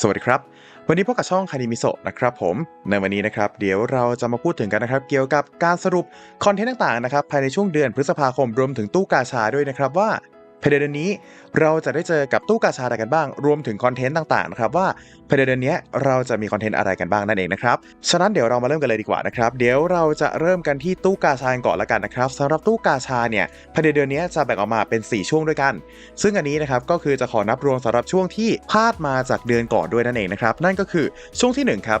สวัสดีครับ วันนี้พบกับช่องคานิมิโซะนะครับผม ในวันนี้นะครับ เดี๋ยวเราจะมาพูดถึงกันนะครับ เกี่ยวกับการสรุปคอนเทนต์ต่างๆนะครับภายในช่วงเดือนพฤษภาคมรวมถึงตู้กาชาด้วยนะครับว่า ภายในเดือนนี้เราจะได้เจอกับตู้กาชาอะไรกันบ้าง รวมถึงคอนเทนต์ต่างๆนะครับว่าภายในเดือนนี้เราจะมีคอนเทนต์อะไรกันบ้างนั่นเองนะครับ ฉะนั้นเดี๋ยวเรามาเริ่มกันเลยดีกว่านะครับ เดี๋ยวเราจะเริ่มกันที่ตู้กาชาก่อนละกันนะครับสำหรับตู้กาชาเนี่ยภายในเดือนนี้จะแบ่งออกมาเป็น 4 ช่วงด้วยกัน ซึ่งอันนี้นะครับก็คือจะขอนับรวมสำหรับช่วงที่พลาดมาจากเดือนก่อนด้วยนั่นเองนะครับ นั่นก็คือช่วงที่1ครับ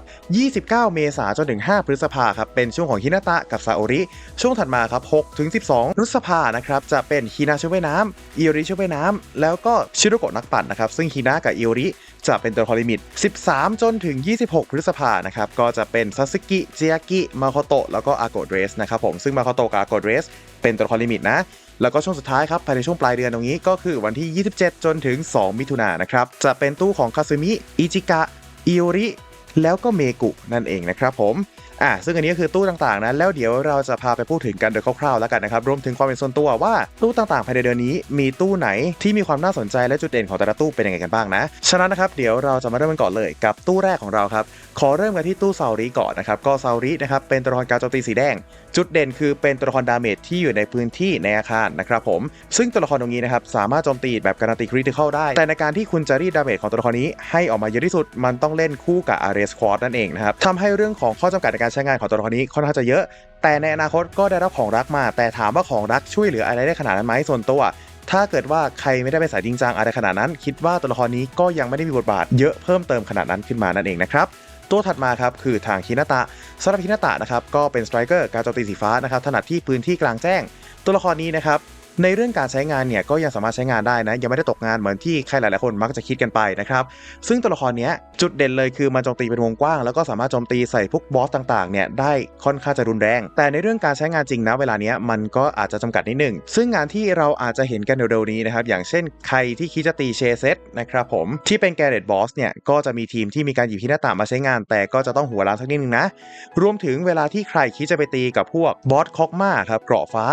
29 เมษายนจนถึง 5 พฤษภาครับเป็นช่วงของฮินาตะกับซาโอริ ช่วงถัดมาครับ6ถึง12พฤษภานะครับจะเป็นฮินาช่วยว่ายน้ำอิอริช่วยว่ายน้ำแล้วก็ชิโรโกะนักปั่นนะครับซึ่งฮินากับอิโอริจะเป็นตัวครลิมิต 13 จนถึง 26 พฤษภานะครับ ก็จะเป็นซาสึกิ เจียกิ มาโคโตะ แล้วก็อาโกเดรสนะครับผม ซึ่งมาโคโตะกับอาโกเดรสเป็นตัวครลิมิตนะ แล้วก็ช่วงสุดท้ายครับ ภายในช่วงปลายเดือนตรงนี้ก็คือวันที่ 27 จนถึง 2 มิถุนายนนะครับ จะเป็นตู้ของคาซึมิ อิจิกะ อิโอริ แล้วก็เมกุนั่นเองนะครับผม อะซึ่งอันนี้ก็คือตู้ต่างๆนะแล้วเดี๋ยวเราจะพาไปพูดถึงกันโดยคร่าวๆแล้วกันนะครับรวมถึงความเป็นส่วนตัวว่าตู้ต่างๆภายในเดือนนี้ มีตู้ไหนที่มีความน่าสนใจและจุดเด่นของแต่ละตู้เป็นยังไงกันบ้างนะฉะนั้นนะครับเดี๋ยวเราจะมาเริ่มกันก่อนเลยกับตู้แรกของเราครับขอเริ่มกันที่ตู้ซาริก่อนนะครับก็ซารินะครับเป็นตัวละครการโจมตีสีแดง จุดเด่นคือเป็นตัวละครดาเมจที่อยู่ในพื้นที่ในอาคารนะครับผมซึ่งตัวละครตรงนี้นะครับสามารถโจมตีแบบการันตีคริติคอลได้ แต่ในการที่คุณจะรีดดาเมจของตัวละครนี้ให้ออกมาเยอะที่สุดมันต้องเล่นคู่กับอาร์เรสควอดนั่นเองนะครับทำให้เรื่องของข้อจำกัดในการใช้งานของตัวละครนี้ค่อนข้างจะเยอะ แต่ในอนาคตก็ได้รับของรักมา แต่ถามว่าของรักช่วยเหลืออะไรได้ขนาดนั้นไหมส่วนตัว ถ้าเกิดว่าใครไม่ได้เป็นสายจริงจังอะไรขนาดนั้น คิดว่าตัวละครนี้ก็ยังไม่ได้มีบทบาทเยอะเพิ่มเติมขนาดนั้นขึ้นมานั่นเองนะครับตัวถัดมาครับคือทางฮินาตะสำหรับฮินาตะนะครับก็เป็นสไตรเกอร์การโจมตีสีฟ้านะครับถนัดที่พื้นที่กลางแจ้ง ตัวละครนี้นะครับ ในเรื่องการใช้งานเนี่ยก็ยังสามารถใช้งานได้นะ ยังไม่ได้ตกงานเหมือนที่ใครหลายๆคนมักจะคิดกันไปนะครับ ซึ่งตัวละครนี้จุดเด่นเลยคือมันโจมตีเป็นวงกว้าง แล้วก็สามารถโจมตีใส่พวกบอสต่างๆเนี่ยได้ค่อนข้างจะรุนแรง แต่ในเรื่องการใช้งานจริงนะเวลานี้มันก็อาจจะจำกัดนิดหนึ่งซึ่งงานที่เราอาจจะเห็นกันเร็วๆนี้นะครับอย่างเช่นใครที่คิดจะตีเชเซตนะครับผมที่เป็นแกเรตบอสเนี่ยก็จะมีทีมที่มีการหยิบฮินาตะมาใช้งาน แต่ก็จะต้องหัวล้านสักนิดนึงนะรวมถึงเวลาที่ใครคิดจะไปตีกับพวกบอสคอกมาครับเกราะฟ้า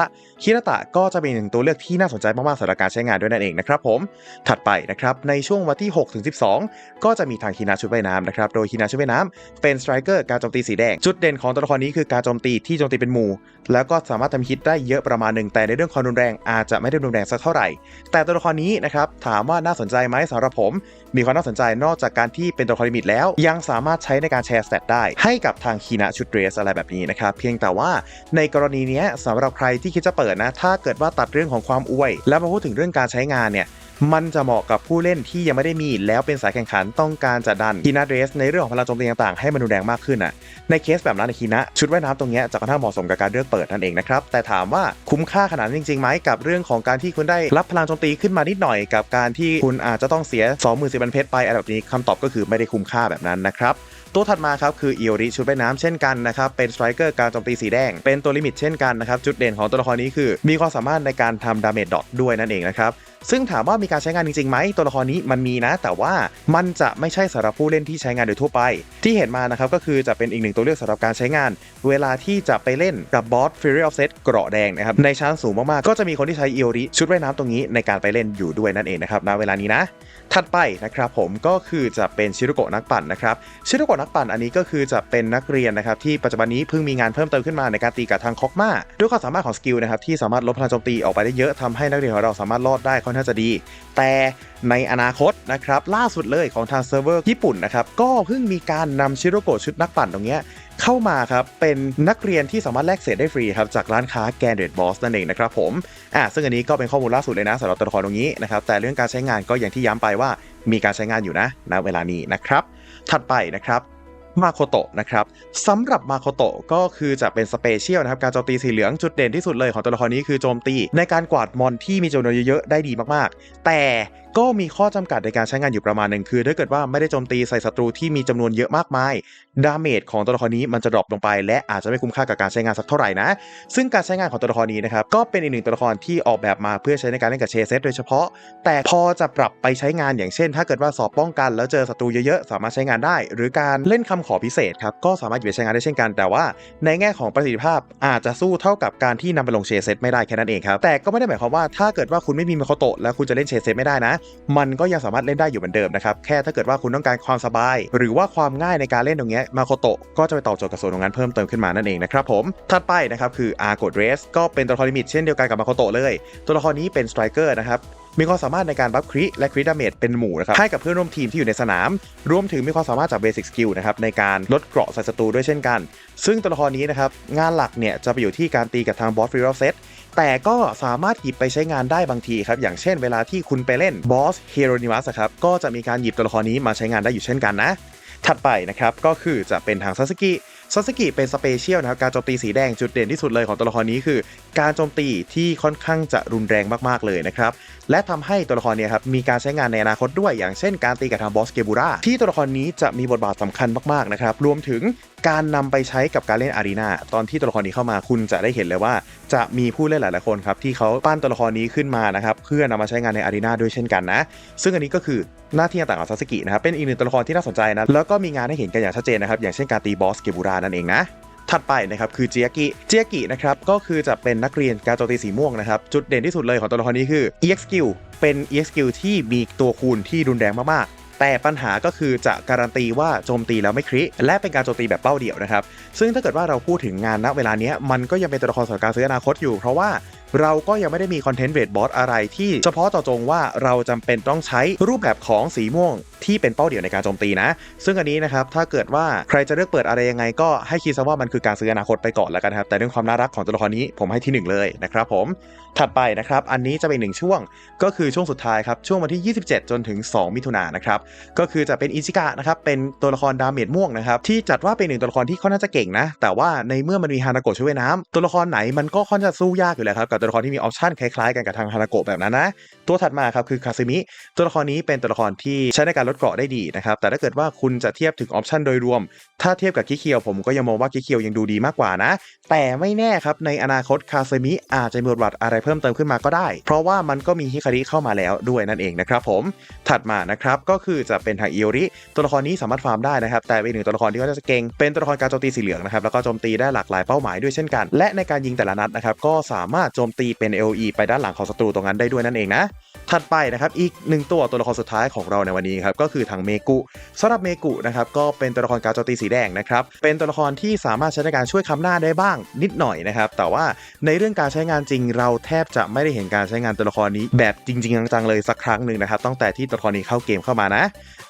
ฮินาตะก็จะเป็นหนึ่งตัวเลือกที่น่าสนใจมากๆสำหรับการใช้งานด้วยนั่นเองนะครับผม ถัดไปนะครับในช่วงวันที่6ถึง12 ก็จะมีทางฮินาชุดว่ายน้ำนะครับโดยฮินาชุดว่ายน้ำเป็นสไตรเกอร์การโจมตีสีแดง จุดเด่นของตัวละครนี้คือการโจมตีที่โจมตีเป็นหมู่ แล้วก็สามารถทำฮิตได้เยอะประมาณหนึ่งแต่ในเรื่องความรุนแรงอาจจะไม่ได้รุนแรงสักเท่าไหร่ แต่ตัวละครนี้นะครับถามว่าน่าสนใจไหมสำหรับผม มีความน่าสนใจนอกจากการที่เป็นตัวคอลิมิตแล้ว ยังสามารถใช้ในการแชร์สเตตได้ ให้กับทางคีนะชุดเดรสอะไรแบบนี้นะครับ เพียงแต่ว่าในกรณีนี้ยสำหรับใครที่คิดจะเปิดนะ ถ้าเกิดว่าตัดเรื่องของความอวย แล้วมาพูดถึงเรื่องการใช้งานเนี่ย มันจะเหมาะกับผู้เล่นที่ยังไม่ได้มีแล้วเป็นสายแข่งขันต้องการจะดันคีนาเดรสในเรื่องของพลังโจมตีต่างๆให้มันรุนแรงมากขึ้นอะในเคสแบบนั้นในคีนะชุดว่ายน้ำตรงนี้จะค่อนข้างเหมาะสมกับการเลือกเปิดนั่นเองนะครับแต่ถามว่าคุ้มค่าขนาดจริงๆไหมกับเรื่องของการที่คุณได้รับพลังโจมตีขึ้นมานิดหน่อย กับการที่คุณอาจจะต้องเสีย 20,000สิบันเพชรไปอะไรแบบนี้คำตอบก็คือไม่ได้คุ้มค่าแบบนั้นนะครับ ตัวถัดมาครับคืออิโอริชุดว่ายน้ำเช่นกันนะครับเป็นสไตรเกอร์การโจมตีสีแดง เป็นตัวลิมิตเช่นกันนะครับจุดเด่นของตัวละครนี้คือ มีความสามารถในการทำดาเมจดอทด้วยนั่นเองนะครับซึ่งถามว่ามีการใช้งานจริงๆไหมตัวละครนี้มันมีนะ แต่ว่ามันจะไม่ใช่สำหรับผู้เล่นที่ใช้งานโดยทั่วไป ที่เห็นมานะครับก็คือจะเป็นอีกหนึ่งตัวเลือกสำหรับการใช้งาน เวลาที่จะไปเล่นกับบอส Fury of Set เกราะแดงนะครับในชั้นสูงมากๆก็จะมีคนที่ใช้อิโอริชุดว่ายน้ำตรงนี้ในการไปเล่นอยู่ด้วยนั่นเองนะครับณเวลานี้นะ ถัดไปนะครับผมก็คือจะเป็นชิโรโกะนักปั่นนะครับชิโรโกะนักปั่นอันนี้ก็คือจะเป็นนักเรียนนะครับที่ปัจจุบันนี้เพิ่งมีงานเพิ่มเติมขึ้นมาในการตีกับทางคอกมาด้วยความสามารถของสกิลนะครับที่สามารถลดพลังโจมตีออกไปได้เยอะทำให้นักเรียนของเราสามารถรอดได้ค่อนข้างจะดี แต่ในอนาคตนะครับล่าสุดเลยของทางเซิร์ฟเวอร์ญี่ปุ่นนะครับก็เพิ่งมีการนำชิโรโกะชุดนักปั่นตรงเนี้ย เข้ามาครับ เป็นนักเรียนที่สามารถแลกเศษได้ฟรีครับ จากร้านค้าแกนเดดบอสนั่นเองนะครับผมอ่าซึ่งอันนี้ก็เป็นข้อมูลล่าสุดเลยนะสำหรับตัวละครตรงนี้นะครับ แต่เรื่องการใช้งานก็อย่างที่ย้ำไปว่ามีการใช้งานอยู่นะณเวลานี้นะครับ ถัดไปนะครับมาโคโตะนะครับสำหรับมาโคโตะก็คือจะเป็นสเปเชียลนะครับการโจมตีสีเหลืองจุดเด่นที่สุดเลยของตัวละครนี้คือโจมตีในการกวาดมอนที่มีจำนวนเยอะๆได้ดีมากๆ แต่ ก็มีข้อจำกัดในการใช้งานอยู่ประมาณหนึ่งคือ ถ้าเกิดว่าไม่ได้โจมตีใส่ศัตรูที่มีจำนวนเยอะมากมาย ดาเมจของตัวละครนี้มันจะดรอปลงไป และอาจจะไม่คุ้มค่ากับการใช้งานสักเท่าไหร่นะ ซึ่งการใช้งานของตัวละครนี้นะครับก็เป็นอีกหนึ่งตัวละครที่ออกแบบมาเพื่อใช้ในการเล่นกับเชเซตโดยเฉพาะ แต่พอจะปรับไปใช้งานอย่างเช่น ถ้าเกิดว่าสอบป้องกันแล้วเจอศัตรูเยอะๆสามารถใช้งานได้ หรือการเล่นคำขอพิเศษครับก็สามารถหยิบไปใช้งานได้เช่นกัน แต่ว่าในแง่ของประสิทธิภาพอาจจะสู้เท่ากับการที่นำไปลงเชเซตไม่ได้แค่นั้นเองครับแต่ก็ไม่ได้หมายความว่าถ้าเกิดว่าคุณไม่มีมาโคโตะแล้วคุณจะเล่นเชเซตไม่ได้นะมันก็ยังสามารถเล่นได้อยู่เหมือนเดิมนะครับแค่ถ้าเกิดว่าคุณต้องการความสบาย หรือว่าความง่ายในการเล่นตรงนี้มาโคโตะก็จะไปตอบโจทย์กับส่วนตรงนั้นเพิ่มเติมขึ้นมานั่นเองนะครับผมถัดไปนะครับคืออาร์โกดเรสก็เป็นตัวละครลิมิตเช่นเดียวกันกับมาโคโตะเลย ตัวละครนี้เป็นสไตรเกอร์นะครับมีความสามารถในการบัฟคริและคริดาเมจเป็นหมู่นะครับให้กับเพื่อนร่วมทีมที่อยู่ในสนาม รวมถึงมีความสามารถจากเบสิ c สกิลนะครับในการลดเกราะใส่ศัตรูด้วยเช่นกัน ซึ่งตัวละครนี้นะครับงานหลักเนี่ยจะไปอยู่ที่การตีกับทางบอสฟรีรอเซต แต่ก็สามารถหยิบไปใช้งานได้บางทีครับ อย่างเช่นเวลาที่คุณไปเล่นบอสเฮโรนิมัสครับ ก็จะมีการหยิบตัวละครนี้มาใช้งานได้อยู่เช่นกันนะ ถัดไปนะครับ ก็คือจะเป็นทางซาสกิซาสกิเป็นสเปเชียลนะครับ การโจมตีสีแดงจุดเด่นที่สุดเลยของตัวละครนี้คือ การโจมตีที่ค่อนข้างจะรุนแรงมากๆเลยนะครับ และทำให้ตัวละครนี้ครับมีการใช้งานในอนาคตด้วย อย่างเช่น การตีกับทางบอสเกบูราที่ตัวละครนี้จะมีบทบาทสำคัญมากๆนะครับ รวมถึง การนำไปใช้กับการเล่นอารีนาตอนที่ตัวละครนี้เข้ามาคุณจะได้เห็นเลยว่า จะมีผู้เล่นหลาย ๆ คนครับที่เขาปั้นตัวละครนี้ขึ้นมานะครับเพื่อนำมาใช้งานในอารีนาด้วยเช่นกันนะ ซึ่งอันนี้ก็คือหน้าที่ต่างของซาสกินะครับเป็นอีกหนึ่งตัวละครที่น่าสนใจนะแล้วก็มีงานให้เห็นกันอย่างชัดเจนนะครับอย่างเช่นการตีบอสเกบูรานั่นเองนะถัดไปนะครับคือเจียกิ เจียกินะครับก็คือจะเป็นนักเรียนการโจมตีสีม่วงนะครับจุดเด่นที่สุดเลยของตัวละครนี้คือ EX skill เป็น EX skill ที่มีตัวคูณที่รุนแรงมากๆ แต่ปัญหาก็คือจะการันตีว่าโจมตีแล้วไม่คริและเป็นการโจมตีแบบเป้าเดี่ยวนะครับ ซึ่งถ้าเกิดว่าเราพูดถึงงานณเวลานี้มันก็ยังเป็นตัวละครสำหรับการซื้ออนาคตอยู่ เพราะว่าเราก็ยังไม่ได้มีคอนเทนต์เรดบอสอะไรที่เฉพาะเจาะจงว่าเราจำเป็นต้องใช้รูปแบบของสีม่วง ที่เป็นเป้าเดี่ยวในการโจมตีนะ ซึ่งอันนี้นะครับถ้าเกิดว่าใครจะเลือกเปิดอะไรยังไง ก็ให้คิดซะว่ามันคือการซื้ออนาคตไปก่อนแล้วกันครับแต่เรื่องความน่ารักของตัวละครนี้ผมให้ที่หนึ่งเลยนะครับผมถัดไปนะครับอันนี้จะเป็นหนึ่งช่วงก็คือช่วงสุดท้ายครับช่วงวันที่ 27 จนถึง 2 มิถุนายนนะครับก็คือจะเป็นอิจิกะนะครับเป็นตัวละครดาเมจม่วงนะครับที่จัดว่าเป็นหนึ่งตัวละครที่ค่อนข้างจะเก่งนะ แต่ว่าในเมื่อมันมีฮานาโกะช่วยน้ำตัวละครไหนมันก็ค่อนข้างจะสู้ยากอยู่แล้วครับกับตัวละครที่มีออปชั่นคล้ายๆกันกับทางฮานาโกะแบบนั้นนะตัวถัดมาครับคือคาซิมิตัวละครนี้เป็นตัวละครที่ใช้ในการลดเกราะได้ดีนะครับแต่ถ้าเกิดว่าคุณจะเทียบถึงออปชันโดยรวม ถ้าเทียบกับคิเคียวผมก็ยังมองว่าคิเคียวยังดูดีมากกว่านะ แต่ไม่แน่ครับในอนาคตคาเซมิอาจจะมีบทบาทอะไรเพิ่มเติมขึ้นมาก็ได้ เพราะว่ามันก็มีฮิคาริเข้ามาแล้วด้วยนั่นเองนะครับผมถัดมานะครับก็คือจะเป็นทางอิโอริตัวละครนี้สามารถฟาร์มได้นะครับแต่เป็นหนึ่งตัวละครที่ก็จะเก่งเป็นตัวละครการโจมตีสีเหลืองนะครับแล้วก็โจมตีได้หลากหลายเป้าหมายด้วยเช่นกัน และในการยิงแต่ละนัดนะครับก็สามารถโจมตีเป็น AOE ไปด้านหลังของศัตรูตรงนั้นได้ด้วยนั่นเองนะ ถัดไปนะครับอีกหนึ่งตัวตัวละครสุดท้ายของเราในวันนี้ครับก็คือทางเมกุสำหรับเมกุนะครับก็เป็นตัวละครการโจมตีสีแดงนะครับเป็นตัวละครที่สามารถใช้ในการช่วยคำหน้าได้บ้างนิดหน่อยนะครับแต่ว่าในเรื่องการใช้งานจริง เราแทบจะไม่ได้เห็นการใช้งานตัวละครนี้แบบจริงๆจังๆเลยสักครั้งหนึ่งนะครับตั้งแต่ที่ตัวละครนี้เข้าเกมเข้ามานะ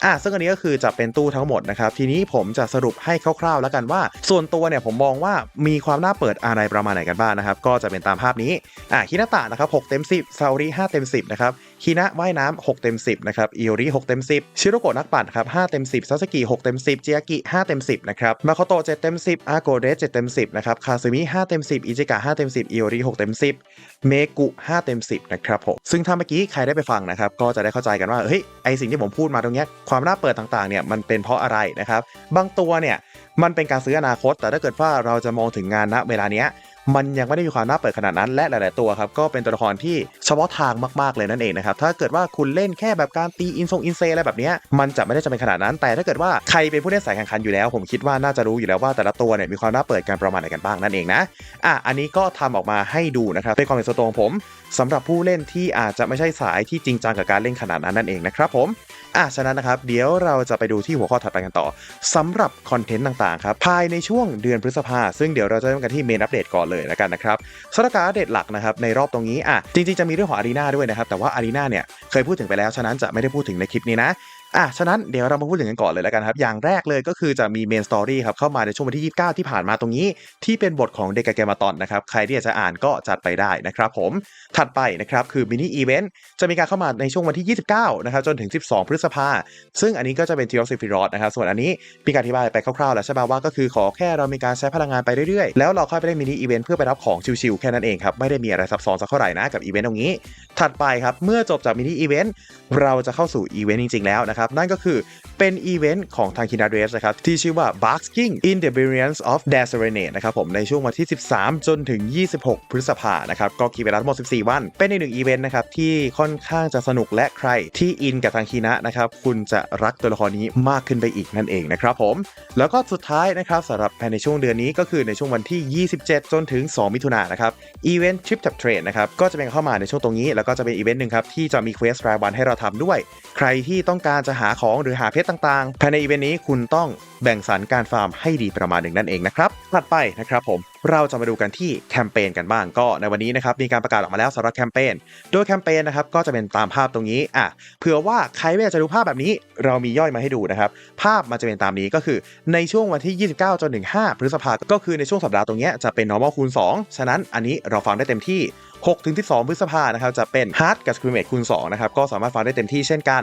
อะซึ่งอันนี้ก็คือจะเป็นตู้ทั้งหมดนะครับทีนี้ผมจะสรุปให้คร่าวๆ แล้วกันว่า ส่วนตัวเนี่ยผมมองว่ามีความน่าเปิดอะไรประมาณไหนกันบ้างนะครับก็จะเป็นตามภาพนี้อะคินาตะนะครับ6เต็ม10ซาอริ5เต็ม10นะครับคีนะว่ายน้ำ6เต็ม10นะครับอิโอริ6เต็ม10 ชิโรโกะนักปั่นครับ5เต็ม10ซาสกิ6เต็ม10เจียกิ5เต็ม10นะครับมาโคโตะ7เต็ม10อาโกเดส7เต็ม10นะครับคาซึมิ5เต็ม10อิจิกะ5เต็ม10อิโอริ6เต็ม10 เมกุ5เต็ม10นะครับผมซึ่งถ้าเมื่อกี้ใครได้ไปฟังนะครับก็จะได้เข้าใจกันว่าเฮ้ยไอสิ่งที่ผมพูดมาตรงเนี้ยความน่าเปิดต่างๆเนี่ยมันเป็นเพราะอะไรนะครับบางตัวเนี่ยมันเป็นการซื้ออนาคต แต่ถ้าเกิดว่าเราจะมองถึงงานณเวลาเนี้ย มันยังไม่ได้มีความน่าเปิดขนาดนั้น และหลาย ๆ ตัวครับก็เป็นตัวละครที่เฉพาะทางมาก ๆ เลยนั่นเองนะครับถ้าเกิดว่าคุณเล่นแค่แบบการตีอินทรงอินเซอะไรแบบนี้มันจะไม่ได้จะเป็นขนาดนั้น แต่ถ้าเกิดว่าใครเป็นผู้เล่นสายแข่งขันอยู่แล้ว ผมคิดว่าน่าจะรู้อยู่แล้วว่าแต่ละตัวเนี่ยมีความน่าเปิดกันประมาณไหนกันบ้างนั่นเองนะอะอันนี้ก็ทำออกมาให้ดูนะครับเป็นความเห็นส่วนตัวของผมสำหรับผู้เล่นที่อาจจะไม่ใช่สายที่จริงจังกับการเล่นขนาดนั้นนั่นเองนะครับผมอะฉะนั้นนะครับเดี๋ยวเราจะไปดูที่หัวข้อถัดไปกันต่อสำหรับคอนเทนต์ต่าง ๆ ครับภายในช่วงเดือนพฤษภาซึ่งเดี๋ยวเราจะเริ่มกันที่เมนอัปเดตก่อนเลยแล้วกันนะครับสถานการณ์เด็ดหลักนะครับในรอบตรงนี้อะจริงๆจะมีเรื่องของอารีนาด้วยนะครับแต่ว่าอารีนาเนี่ยเคยพูดถึงไปแล้วฉะนั้นจะไม่ได้พูดถึงในคลิปนี้นะ อะฉะนั้นเดี๋ยวเรามาพูดถึงกันก่อนเลยแล้วกันครับ อย่างแรกเลยก็คือจะมีเมนสตอรี่ครับเข้ามาในช่วงวันที่ 29 ที่ผ่านมาตรงนี้ ที่เป็นบทของเดกาเกมาตอนนะครับ ใครที่อยากจะอ่านก็จัดไปได้นะครับผม ถัดไปนะครับคือมินิอีเวนต์จะมีการเข้ามาในช่วงวันที่ 29 นะครับจนถึง 12 พฤษภา ซึ่งอันนี้ก็จะเป็นทีออฟซิฟิรอดนะครับ ส่วนอันนี้มีการอธิบายไปคร่าวๆแล้วใช่ไหมว่าก็คือขอแค่เรามีการใช้พลังงานไปเรื่อยๆ แล้วเราค่อยไปเล่นมินิอีเวนต์เพื่อไปรับของชิวๆแค่นั้นเองครับไม่ได้มีอะไรซับซ้อนสักเท่าไหร่นะกับอีเวนต์ตรงนี้ ถัดไปครับเมื่อจบจากมินิอีเวนต์เราจะเข้าสู่อีเวนต์จริงๆแล้วนะครับนั่นก็คือเป็นอีเวนต์ของทางคินาเดสนะครับ ที่ชื่อว่า Basking in the Brilliance of d a s e r e n a t e นะครับผมในช่วงวันที่ 13 จนถึง 26 พฤษภานะครับ ก็คิดเวลาทั้งหมด 14 วัน เป็นอีกหนึ่งอีเวนต์นะครับ ที่ค่อนข้างจะสนุกและใครที่อินกับทางคีนะนะครับ คุณจะรักตัวละครนี้มากขึ้นไปอีกนั่นเองนะครับผมแล้วก็สุดท้ายนะครับสำหรับภายในช่วงเดือนนี้ก็คือในช่วงวันที่ 27 จนถึง 2 มิถุนายนนะครับอีเวนต์ Trip Tap Trade นะครับก็จะเป็นเข้ามาในช่วงตรงนี้ แล้วก็จะเป็นอีเวนต์หนึ่งครับที่จะมีเควสรายวันให้เราทำด้วย ใครที่ต้องการจะหาของหรือหาเพชรต่างๆ ภายในอีเวนต์นี้คุณต้องแบ่งสรรการฟาร์มให้ดีประมาณหนึ่งนั่นเองนะครับถัดไปนะครับผมเราจะมาดูกันที่แคมเปญกันบ้างก็ในวันนี้นะครับมีการประกาศออกมาแล้วสำหรับแคมเปญโดยแคมเปญนะครับก็จะเป็นตามภาพตรงนี้อะเผื่อว่าใครไม่อยากจะดูภาพแบบนี้ เรามีย่อยมาให้ดูนะครับภาพมันจะเป็นตามนี้ก็คือในช่วงวันที่ 29จนถึง5พฤษภาคมก็คือในช่วงสัปดาห์ตรงนี้จะเป็น normal คูณ 2 ฉะนั้นอันนี้เราฟังได้เต็มที่6ถึง12พฤษภานะครับจะเป็น hard กับ scrimmage คูณ2นะครับก็สามารถฟังได้เต็มที่เช่นกัน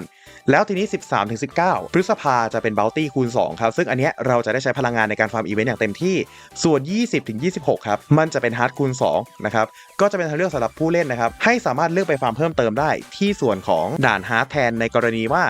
แล้วทีนี้ 13ถึง19 พฤษภาจะเป็น bounty คูณ 2 ครับ ซึ่งอันเนี้ยเราจะได้ใช้พลังงานในการฟาร์มอีเวนต์อย่างเต็มที่ ส่วน 20ถึง26 ครับ มันจะเป็น hard คูณ 2 นะครับ ก็จะเป็นทางเลือกสำหรับผู้เล่นนะครับ ให้สามารถเลือกไปฟาร์มเพิ่มเติมได้ ที่ส่วนของด่าน hard แทนในกรณีว่า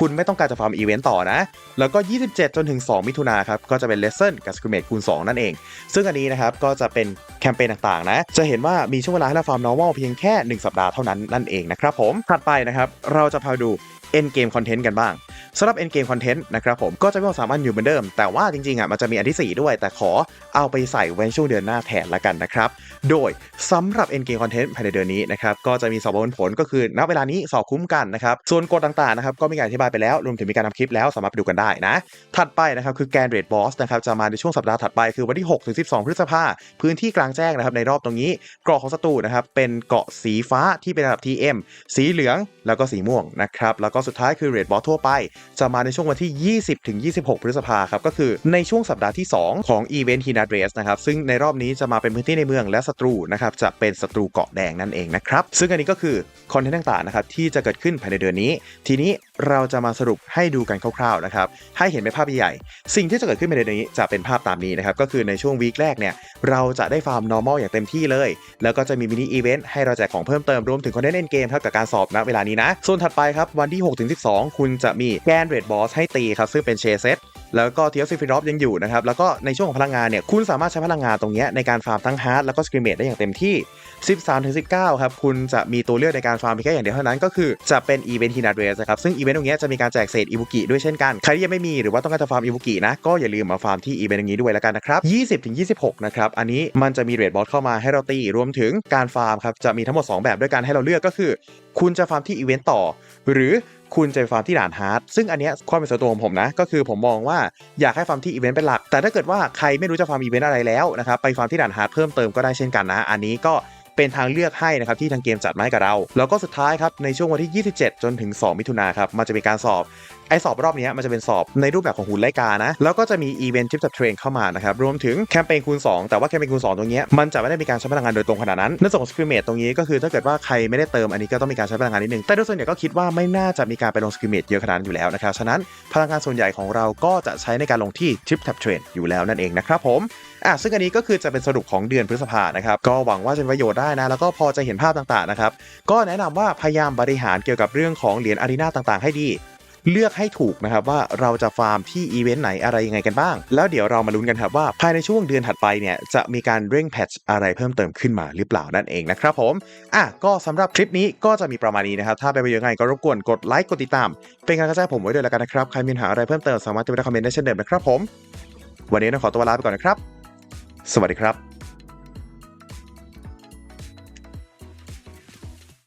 คุณไม่ต้องการจะฟาร์มอีเวนต์ต่อนะ แล้วก็ 27 จนถึง 2 มิถุนาครับ ก็จะเป็น lesson กับ scrimmage คูณ 2 นั่นเอง ซึ่งอันนี้นะครับ ก็จะเป็นแคมเปญต่างๆ นะ จะเห็นว่ามีช่วงเวลาให้เราฟาร์ม normal เพียงแค่ 1 สัปดาห์เท่านั้นนั่นเองนะครับผม ถัดไปนะครับ เราจะพาดู end game content กันบ้างสำหรับ end game content นะครับผมก็จะไม่สามารถอยู่เหมือนเดิม แต่ว่าจริงๆอะมันจะมีอันที่ 4 ด้วย แต่ขอเอาไปใส่ไว้ช่วงเดือนหน้าแทนละกันนะครับ โดยสำหรับ end game content ภายในเดือนนี้นะครับก็จะมีสอบประมวลผลก็คือณเวลานี้สอบคุ้มกันนะครับส่วนกฎต่างๆนะครับก็มีการอธิบายไปแล้วรวมถึงมีการทำคลิปแล้วสามารถไปดูกันได้นะถัดไปนะครับคือแกนเรดบอสนะครับจะมาในช่วงสัปดาห์ถัดไปคือวันที่6ถึง12 พฤษภาพื้นที่กลางแจ้งนะครับในรอบตรงนี้เกราะของศัตรูนะครับเป็นเกาะสีฟ้าที่เป็นระดับ TM สีเหลืองแล้วก็สีม่วงนะครับแล้วก็สุดท้ายคือเรดบอสทั่วไปจะมาในช่วงวันที่ 20 ถึง 26 พฤษภาครับ ก็คือในช่วงสัปดาห์ที่ 2 ของอีเวนต์ฮีนาเดรสนะครับ ซึ่งในรอบนี้จะมาเป็นพื้นที่ในเมืองและศัตรูนะครับ จะเป็นศัตรูเกาะแดงนั่นเองนะครับ ซึ่งอันนี้ก็คือคอนเทนต์ต่างๆนะครับที่จะเกิดขึ้นภายในเดือนนี้ ทีนี้เราจะมาสรุปให้ดูกันคร่าวๆนะครับ ให้เห็นเป็นภาพใหญ่ สิ่งที่จะเกิดขึ้นในเดือนนี้จะเป็นภาพตามนี้นะครับ ก็คือในช่วงวีคแรกเนี่ย เราจะได้ฟาร์ม normal อย่างเต็มที่เลย แล้วก็จะมีมินิอีเวนต์ให้เราแจกของเพิ่มเติม รวมถึงคอนเทนต์เล่นเกมเท่ากับการสอบนะเวลานี้นะ ส่วนถัดไปครับ วันที่6ถึง12 คุณจะมีแกนเรดบอสให้ตีครับ ซึ่งเป็นเชเซต แล้วก็เทียซิฟิรอฟยังอยู่นะครับ แล้วก็ในช่วงของพลังงานเนี่ย คุณสามารถใช้พลังงานตรงนี้ในการฟาร์มทั้งฮาร์ดแล้วก็สกรีเมตได้อย่างเต็มที่ 13ถึง19 ครับ คุณจะมีตัวเลือกในการฟาร์มเพียงแค่อย่างเดียวเท่านั้น ก็คือจะเป็นอีเวนต์ฮีนาเดรสครับ ซึ่งอีเวนต์ตรงนี้จะมีการแจกเศษอีบุกิด้วยเช่นกัน ใครที่ยังไม่มีหรือว่าต้องการจะฟาร์มอีบุกินะ ก็อย่าลืมมาฟาร์มที่อีเวนต์ตรงนี้ด้วยแล้วกันนะครับ20ถึง26 นะครับ อันนี้มันจะมีเรดบอสเข้ามาให้เราตีรวมถึงการฟาร์มครับ จะมีทั้งหมด 2 แบบด้วยกันให้เราเลือกก็คือ คุณจะฟาร์มที่อีเวนต์ต่อ หรือ คุณจะไปฟาร์มที่ด่านฮาร์ดซึ่งอันเนี้ยความเป็นส่วนตัวของผมนะ ก็คือผมมองว่าอยากให้ฟาร์มที่อีเวนต์เป็นหลัก แต่ถ้าเกิดว่าใครไม่รู้จะฟาร์มอีเวนต์อะไรแล้วนะครับไปฟาร์มที่ด่านฮาร์ดเพิ่มเติมก็ได้เช่นกันนะ อันนี้ก็เป็นทางเลือกให้นะครับที่ทางเกมจัดมาให้กับเรา แล้วก็สุดท้ายครับในช่วงวันที่ 27 จนถึง 2 มิถุนาครับมันจะมีการสอบ ไอสอบรอบนี้มันจะเป็นสอบในรูปแบบของหุ่นไล่กานะ แล้วก็จะมีอีเวนต์ทิปจับเทรนเข้ามานะครับ รวมถึงแคมเปญคูณ 2 แต่ว่าแคมเปญคูณ 2 ตรงนี้มันจะไม่ได้มีการใช้พลังงานโดยตรงขนาดนั้นในส่วนของสคริมเมตตรงนี้ก็คือถ้าเกิดว่าใครไม่ได้เติมอันนี้ก็ต้องมีการใช้พลังงานนิดนึง แต่โดยส่วนใหญ่ก็คิดว่าไม่น่าจะมีการไปลงสคริมเมตเยอะขนาดนั้นอยู่แล้วนะครับ ฉะนั้นพลังงานส่วนใหญ่ของเราก็จะใช้ในการลงที่ทิปทับเทรนอยู่แล้วนั่นเองนะครับผมอะซึ่งอันนี้ก็คือจะเป็นสรุปของเดือนพฤษภานะครับ ก็หวังว่าจะเป็นประโยชน์ได้นะ แล้วก็พอจะเห็นภาพต่างๆนะครับ ก็แนะนำว่าพยายามบริหารเกี่ยวกับเรื่องของเหรียญอารีนาต่างๆ ให้ดี เลือกให้ถูกนะครับว่าเราจะฟาร์มที่อีเวนต์ไหนอะไรยังไงกันบ้าง แล้วเดี๋ยวเรามาลุ้นกันครับว่าภายในช่วงเดือนถัดไปเนี่ยจะมีการเร่งแพทช์อะไรเพิ่มเติมขึ้นมาหรือเปล่านั่นเองนะครับผมอะก็สำหรับคลิปนี้ก็จะมีประมาณนี้นะครับถ้าไปไปยังไงก็รบกวนกดไลค์กดติดตาม เป็นกำลังใจให้ผมไว้ด้วยแล้วกันนะครับใครมีปัญหาอะไรเพิ่มเติมสามารถติดไว้ในคอมเมนต์ได้เช่นเดิมนะครับผม วันนี้ต้องขอตัวลาไปก่อนนะครับ สวัสดีครับ